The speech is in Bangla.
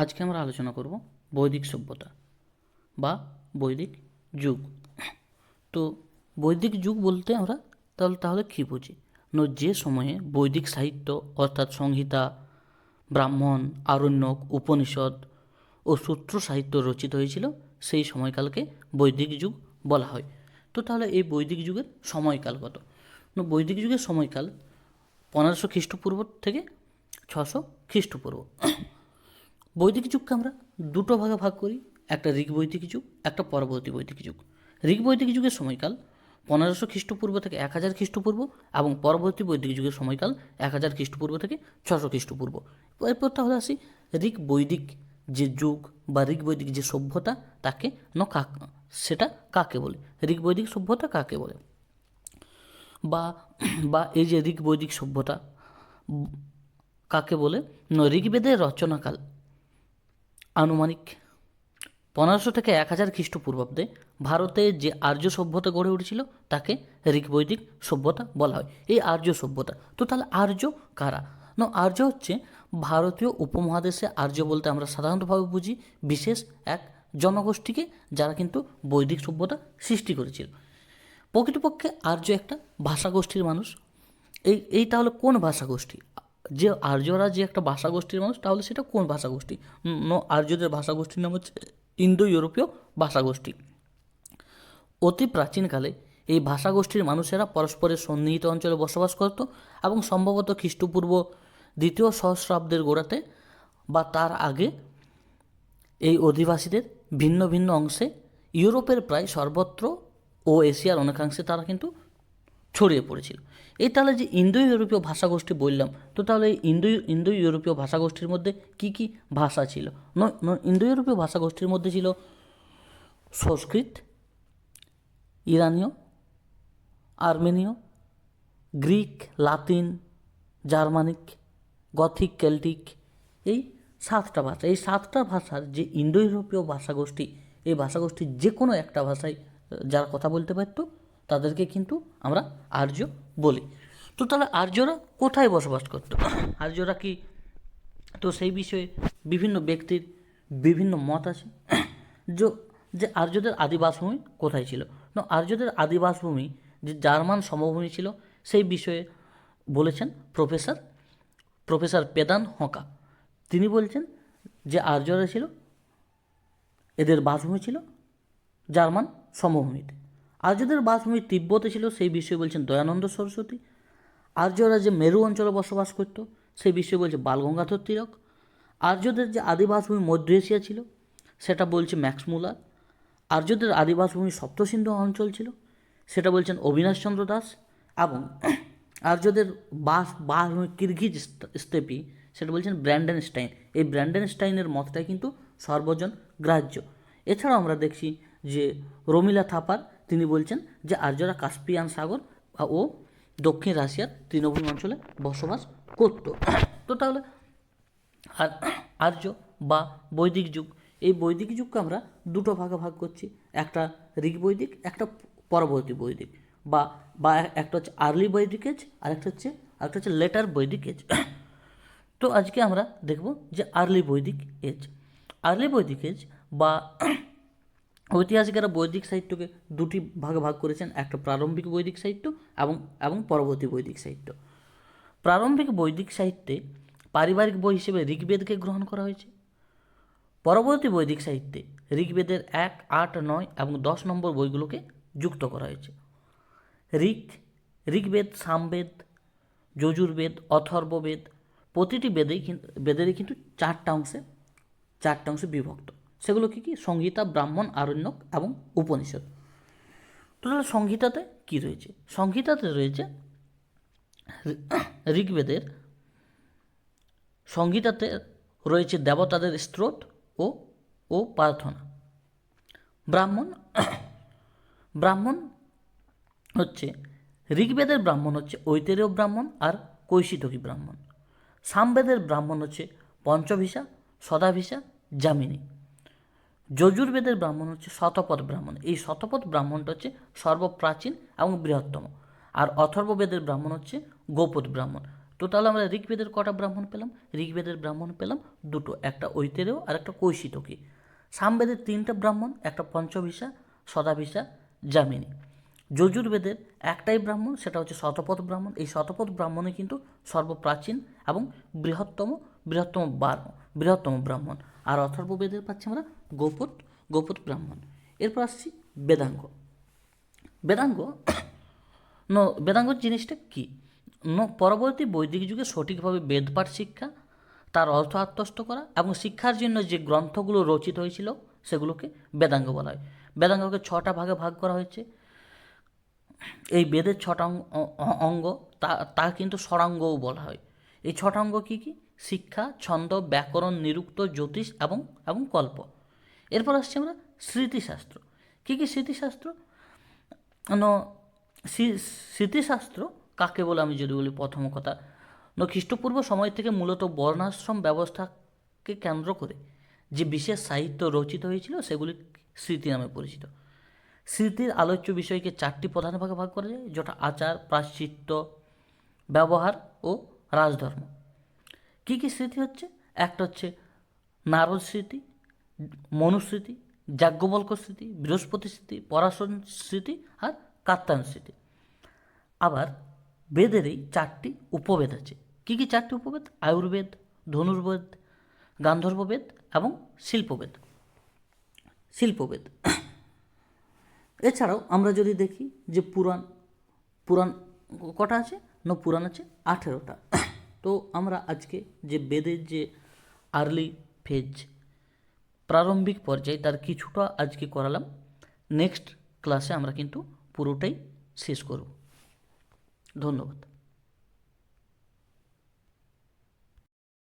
আজকে আমরা আলোচনা করব বৈদিক সভ্যতা বা বৈদিক যুগ। তো বৈদিক যুগ বলতে আমরা তাহলে তাহলে কী বুঝি? না, যে সময়ে বৈদিক সাহিত্য অর্থাৎ সংহিতা, ব্রাহ্মণ, আরণ্যক, উপনিষদ ও সূত্র সাহিত্য রচিত হয়েছিল, সেই সময়কালকে বৈদিক যুগ বলা হয়। তো তাহলে এই বৈদিক যুগের সময়কাল কত? বৈদিক যুগের সময়কাল পনেরোশো খ্রিস্টপূর্ব থেকে ছশো খ্রিস্টপূর্ব। বৈদিক যুগকে আমরা দুটো ভাগে ভাগ করি, একটা ঋগ বৈদিক যুগ, একটা পরবর্তী বৈদিক যুগ। ঋগ বৈদিক যুগের সময়কাল পনেরোশো খ্রিস্টপূর্ব থেকে এক হাজার খ্রিস্টপূর্ব এবং পরবর্তী বৈদিক যুগের সময়কাল এক হাজার খ্রিস্টপূর্ব থেকে ছশো খ্রিস্টপূর্ব। এরপর তাহলে আসি ঋগ বৈদিক যে যুগ বা ঋগ বৈদিক যে সভ্যতা, তাকে ন কাক সেটা কাকে বলে? ঋগ বৈদিক সভ্যতা কাকে বলে? বা বা এই যে ঋগ বৈদিক সভ্যতা, কাকে বলে? ন ঋগ্বেদের রচনাকাল। আনুমানিক পনেরোশো থেকে এক হাজার খ্রিস্টপূর্বাব্দে ভারতে যে আর্য সভ্যতা গড়ে উঠেছিল, তাকে ঋগ্বৈদিক সভ্যতা বলা হয়। এই আর্য সভ্যতা, তো তাহলে আর্য কারা? না, আর্য হচ্ছে ভারতীয় উপমহাদেশে আর্য বলতে আমরা সাধারণতভাবে বুঝি বিশেষ এক জনগোষ্ঠীকে, যারা কিন্তু বৈদিক সভ্যতা সৃষ্টি করেছিল। প্রকৃতপক্ষে আর্য একটা ভাষাগোষ্ঠীর মানুষ। এই এই তাহলে কোন ভাষাগোষ্ঠী? যে আর্যরা যে একটা ভাষা গোষ্ঠীর মানুষ তাহলে সেটা কোন ভাষাগোষ্ঠী? উম, ন আর্যদের ভাষাগোষ্ঠীর নাম হচ্ছে ইন্দো ইউরোপীয় ভাষাগোষ্ঠী। অতি প্রাচীনকালে এই ভাষাগোষ্ঠীর মানুষেরা পরস্পরের সন্নিহিত অঞ্চলে বসবাস করত এবং সম্ভবত খ্রিস্টপূর্ব দ্বিতীয় সহস্রাব্দের গোড়াতে বা তার আগে এই অধিবাসীদের ভিন্ন ভিন্ন অংশে ইউরোপের প্রায় সর্বত্র ও এশিয়ার অনেকাংশে তারা কিন্তু ছড়িয়ে পড়েছিল। এই তাহলে যে ইন্দো ইউরোপীয় ভাষাগোষ্ঠী বললাম, তো তাহলে এই ইন্দো ইন্দো ইউরোপীয় ভাষাগোষ্ঠীর মধ্যে কি কি ভাষা ছিল? ইন্দো ইউরোপীয় ভাষাগোষ্ঠীর মধ্যে ছিল সংস্কৃত, ইরানীয়, আর্মেনীয়, Greek, Latin, Germanic, Gothic, Celtic, এই সাতটা ভাষা। এই সাতটা ভাষার যে ইন্দো ইউরোপীয় ভাষাগোষ্ঠী, এই ভাষাগোষ্ঠীর যে কোনো একটা ভাষায় যারা কথা বলতে পারতো তাদেরকে কিন্তু আমরা আর্য বলি। তো তাহলে আর্যরা কোথায় বসবাস করতো? আর্যরা কি? তো সেই বিষয়ে বিভিন্ন ব্যক্তির বিভিন্ন মত আছে। যে আর্যদের আদিবাসভূমি কোথায় ছিল? না আর্যদের আদিবাসভূমি যে জার্মান সমভূমি ছিল, সেই বিষয়ে বলেছেন প্রফেসর প্রফেসর পেদান হকা। তিনি বলছেন যে আর্যরা ছিল, এদের বাসভূমি ছিল জার্মান সমভূমিতে। আর্যদের বাসভূমি তিব্বতে ছিল, সেই বিষয়ে বলছেন দয়ানন্দ সরস্বতী। আর্যরা যে মেরু অঞ্চলে বসবাস করত, সেই বিষয়ে বলছে বালগঙ্গাধর তিলক। আর্যদের যে আদিবাসভূমি মধ্য এশিয়া ছিল, সেটা বলছে ম্যাক্স মুলার। আর্যদের আদিবাসভূমি সপ্তসিন্ধু অঞ্চল ছিল, সেটা বলছেন অবিনাশচন্দ্র দাস এবং আর্যদের বাস, বাসভূমি কিরগিজ স্টেপি সেটা বলছেন ব্র্যান্ডেন স্টাইন এই ব্র্যান্ডেন স্টাইনের মতটাই কিন্তু সর্বজন গ্রাহ্য। এছাড়াও আমরা দেখছি যে রমিলা থাপার তিনি বলছেন যে আর্যরা কাস্পিয়ান সাগর ও দক্ষিণ রাশিয়ার তৃণভূমি অঞ্চলে বসবাস করত। তো তাহলে আর আর্য বা বৈদিক যুগ, এই বৈদিক যুগকে আমরা দুটো ভাগে ভাগ করছি। একটা ঋগ বৈদিক, একটা পরবর্তী বৈদিক বা বা একটা হচ্ছে আর্লি বৈদিক এজ আর একটা হচ্ছে একটা হচ্ছে লেটার বৈদিক এজ তো আজকে আমরা দেখব যে আর্লি বৈদিক এজ আর্লি বৈদিক এজ বা ঐতিহাসিকেরা বৈদিক সাহিত্যকে দুটি ভাগে ভাগ করেছেন, একটা প্রারম্ভিক বৈদিক সাহিত্য এবং এবং পরবর্তী বৈদিক সাহিত্য। প্রারম্ভিক বৈদিক সাহিত্যে পারিবারিক বই হিসেবে ঋগ্বেদকে গ্রহণ করা হয়েছে। পরবর্তী বৈদিক সাহিত্যে ঋগ্বেদের এক, আট, নয় এবং দশ নম্বর বইগুলোকে যুক্ত করা হয়েছে। ঋক ঋগ্বেদ, সামবেদ, যজুর্বেদ, অথর্ববেদ প্রতিটি বেদেই বেদেরই কিন্তু চারটা অংশে চারটা অংশে বিভক্ত। সেগুলো কি কি সংহিতা, ব্রাহ্মণ, আরণ্যক এবং উপনিষদ। তাহলে সংহিতাতে কি রয়েছে? সংহিতাতে রয়েছে ঋগ্বেদের সংহিতাতে রয়েছে দেবতাদের স্ত্রোত ও ও প্রার্থনা। ব্রাহ্মণ ব্রাহ্মণ হচ্ছে, ঋগ্বেদের ব্রাহ্মণ হচ্ছে ঐতেরীয় ব্রাহ্মণ আর কৈশিতকী ব্রাহ্মণ। সামবেদের ব্রাহ্মণ হচ্ছে পঞ্চভিসা, সদাভিসা জামিনী যজুর্বেদের ব্রাহ্মণ হচ্ছে শতপথ ব্রাহ্মণ। এই শতপথ ব্রাহ্মণটা হচ্ছে সর্বপ্রাচীন এবং বৃহত্তম। আর অথর্ববেদের ব্রাহ্মণ হচ্ছে গোপদ ব্রাহ্মণ। তাহলে আমরা ঋগ্বেদের কটা ব্রাহ্মণ পেলাম? ঋগ্বেদের ব্রাহ্মণ পেলাম দুটো, একটা ঐতেরেয় আর একটা কৈশিতকী। সামবেদের তিনটা ব্রাহ্মণ, একটা পঞ্চভিসা, সদাভিসা, যামিনী। যজুর্বেদের একটাই ব্রাহ্মণ, সেটা হচ্ছে শতপথ ব্রাহ্মণ। এই শতপথ ব্রাহ্মণে কিন্তু সর্বপ্রাচীন এবং বৃহত্তম বৃহত্তম বৃহত্তম ব্রাহ্মণ। আর অথর্ববেদের পাচ্ছি আমরা গোপত গোপত ব্রাহ্মণ। এরপর আসছি বেদাঙ্গ। বেদাঙ্গ, ন বেদাঙ্গ জিনিসটা কী? ন, পরবর্তী বৈদিক যুগে সঠিকভাবে বেদপাঠ শিক্ষা, তার অর্থ আত্মস্থ করা এবং শিক্ষার জন্য যে গ্রন্থগুলো রচিত হয়েছিল, সেগুলোকে বেদাঙ্গ বলা হয়। বেদাঙ্গকে ছটা ভাগে ভাগ করা হয়েছে। এই বেদের ছটা অঙ্গ, তা তা কিন্তু ষড়াঙ্গও বলা হয়। এই ছটা অঙ্গ কী কী? শিক্ষা, ছন্দ, ব্যাকরণ, নিরুক্ত, জ্যোতিষ এবং এবং কল্প। এরপর আসছে আমরা স্মৃতিশাস্ত্র। কী কী স্মৃতিশাস্ত্র? স্মৃতিশাস্ত্র কাকে বলে আমি যদি বলি প্রথম কথা? ন, খ্রিস্টপূর্ব সময় থেকে মূলত বর্ণাশ্রম ব্যবস্থাকে কেন্দ্র করে যে বিশেষ সাহিত্য রচিত হয়েছিল, সেগুলি স্মৃতি নামে পরিচিত। স্মৃতির আলোচ্য বিষয়কে চারটি প্রধান ভাগে ভাগ করা যায়, যেটা আচার প্রাশ্চিত্য ব্যবহার ও রাজধর্ম। কী কী স্মৃতি হচ্ছে? একটা হচ্ছে নারদ স্মৃতি মনুস্মৃতি যাজ্ঞবল্ক স্মৃতি, বৃহস্পতি স্মৃতি পরাশন স্মৃতি আর কাত্তায়ন স্মৃতি। আবার বেদেরই চারটি উপবেদ আছে। কী কী চারটি উপবেদ? আয়ুর্বেদ, ধনুর্বেদ, গান্ধর্ববেদ এবং শিল্পবেদ। শিল্পবেদ। এছাড়াও আমরা যদি দেখি যে পুরাণ পুরাণ কটা আছে? না, পুরাণ আছে আঠেরোটা। তো আমরা আজকে যে বেদের যে আর্লি ফেজ প্রারম্ভিক পর্যায়ে, তার কিছুটা আজকে করালাম। নেক্সট ক্লাসে আমরা কিন্তু পুরোটাই শেষ করব। ধন্যবাদ।